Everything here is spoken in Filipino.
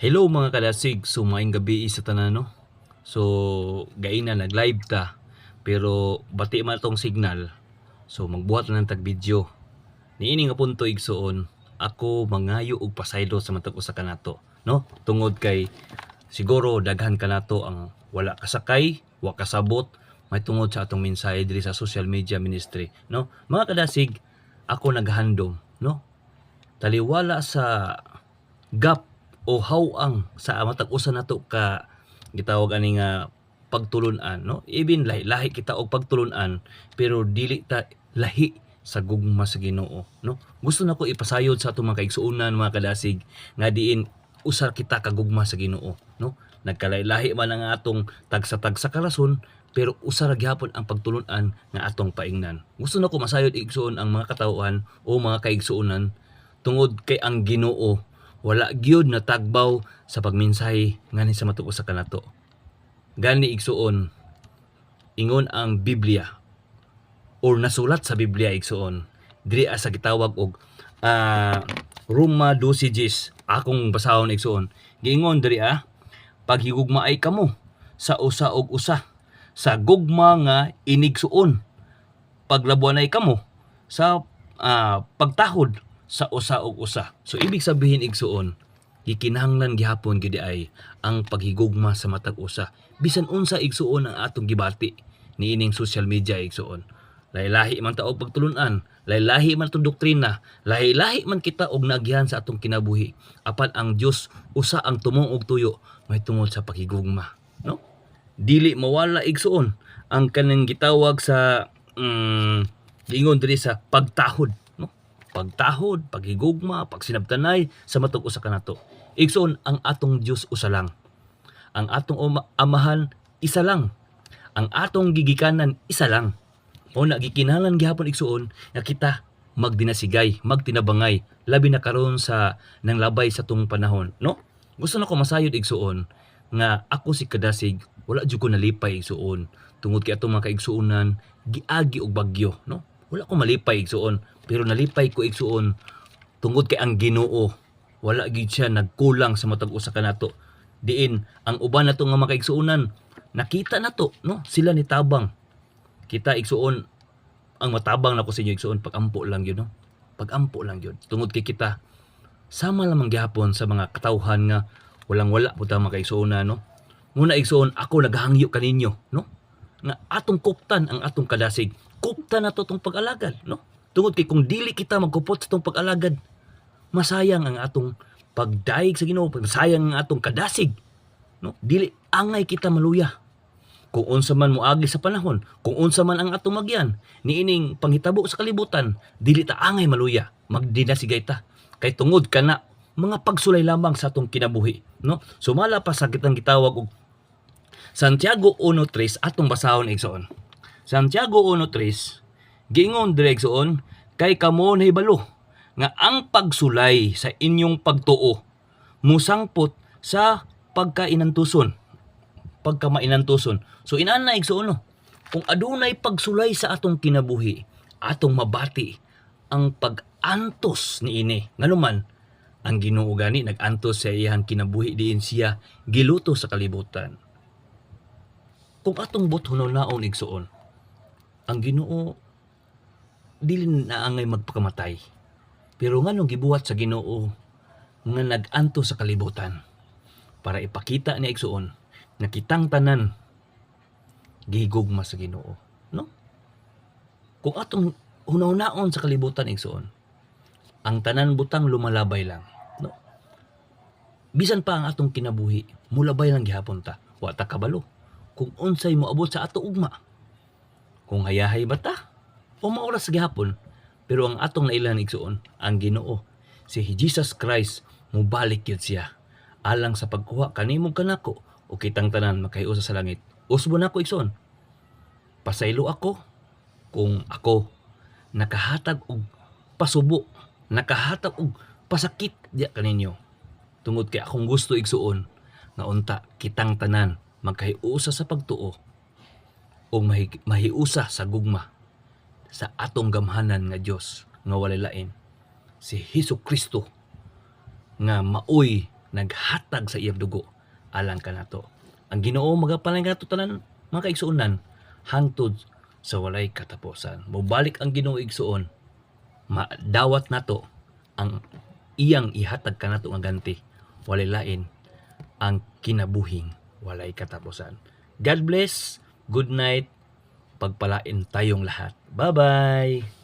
Hello mga kalasig, sumaing gabi sa tanan no. So, gain na nag-live ta. Pero bati man tong signal. So magbuhat na ng tag video. Niini nga punto igsuon, ako mangayo og pasaylo sa matag usa kanato, no? Tungod kay siguro daghan kanato ang wala kasakay, wa kasabot, may tungod sa atong mensahe diri sa social media ministry, no? Mga kadasig, ako naghandom, no? Taliwala sa gap o hawang sa matag usa nato ka gitawag ani nga pagtulunan no? Even lahi, lahi kita og pagtulunan pero dili ta lahi sa gugma sa Ginoo no? Gusto nako ipasayod sa atong mga kaigsuonan mga kadasig nga diin usa kita ka gugma sa Ginoo no? Nagkalay-lahi man ang atong tagsa-tagsa karason pero usa ra gyapon ang pagtulunan nga atong paingnan. Gusto nako masayod igsuon ang mga katawhan o mga kaigsuonan tungod kay ang Ginoo wala gyud na tagbaw sa pagminsahe ngani sa matug usa kanato. Gani igsuon ingon ang Biblia. Or nasulat sa Biblia igsuon. Diri sa gitawag og ah, Roma 12:10 akong basahon igsuon. Giingon diri ah paghigugma ay kamo sa usa og usa. Sa gugma nga inigsuon. Paglabuan ay kamo sa ah, pagtahod sa usa og usa. So ibig sabihin igsuon gikinahanglan gihapon gid ay ang paghigugma sa matag usa. Bisan unsa igsuon ang atong gibati niining social media igsuon. Lahi-lahi man ta og pagtulunan lahi-lahi man tong doktrina lahi-lahi man kita og naagyan sa atong kinabuhi. Apan ang Dios usa ang tumong og tuyo may tungod sa paghigugma no? Dili mawala igsuon ang kanang gitawag sa mm, ingon diri sa pagtahod pagtahod paghigugma pagsinabtanay sa matug usa kanato. Igsoon ang atong Dios usa lang. Ang atong amahan isa lang. Ang atong gigikanan isa lang. O na gikinahanglan gihapon igsuon nga kita magdinasigay magtinabangay labi na karon sa nang labay sa tung panahon no? Gusto na ko masayod igsuon nga ako si kadasig wala jud ko nalipay igsuon tungod kay atong mga kaigsuonan giagi og bagyo no wala ko malipay igsuon pero nalipay ko igsuon tungod kay ang Ginoo. Wala gid siya nagkulang sa matag usa kanato diin ang uban nato nga mga kaigsuonan nakita nato no? Sila ni tabang. Kita igsuon ang matabang na ko sa inyo igsuon pagampo lang yun no? Pagampo lang yun tungod kay kita. Sama lamang gihapon sa mga katawhan nga walang wala po ta mga no? Muna igsuon ako naghangyo kaninyo no? Nga atong kuptan ang atong kadasig kuptan nato tong pag-alagad no? Tungod kay kung dili kita magkupot sa tong pag-alagad masayang ang atong pagdaig sa Ginoo masayang ang atong kadasig no? Dili angay kita maluya. Kung unsa man moagi sa panahon kung unsa man ang atong magyan niining panghitabo sa kalibutan dili ta angay maluya magdinasigay ta. Kay tungod kana mga pagsulay lamang sa atong kinabuhi no? Sumala pa sa kitang gitawag og Santiago 1:3 atong basahon igsoon Santiago 1:3 giingon dire igsoon kay kamo nahibalo nga ang pagsulay sa inyong pagtuo musangpot sa pagkainantuson pagkamainantuson. So inana igsuon no? Kung adunay pagsulay sa atong kinabuhi atong mabati ang pag-antos ni ini. Nganuman ang Ginoo gani nag-antos sa iyang kinabuhi diin siya giluto sa kalibutan. Kung atong buton naon igsuon ang Ginoo dili na angay magpakamatay. Pero nganong gibuhat sa Ginoo nga nag-anto sa kalibutan para ipakita ni igsuon na kitang tanan gihigugma sa Ginoo no? Kung atong hunaw-naon sa kalibutan igsuon ang tanan butang lumalabay lang no? Bisan pa ang atong kinabuhi mulabay lang gihapon ta wa ta kabalo. Kung unsay moabot sa ato ugma kung hayahay ba ta? O maoras gihapon pero ang atong nailan igsuon ang Ginoo si Jesus Christ mubalik yun siya. Alang sa pagkuha kanimo kanako o kitang tanan makahiusa sa langit usbo nako igsoon pasaylo ako kung ako nakahatag og pasubo nakahatag og pasakit diya kaninyo tungod kay akong gusto igsuon nga unta kitang tanan magkahiusa sa pagtuo o mahi- mahiusa sa gugma sa atong gamhanan nga Dios nga walay lain si Hesus Kristo nga maoy naghatag sa iyang dugo alang kanato. Ang Ginoo magapalan kanato tanan mga kaigsuonan hangtod sa walay katapusan. Mobalik ang Ginoo igsuon, madawat nato ang iyang ihatag kanato nga ganti. Walay lain ang kinabuhing walay katapusan. God bless. Good night. Pagpalain tayong lahat. Bye-bye.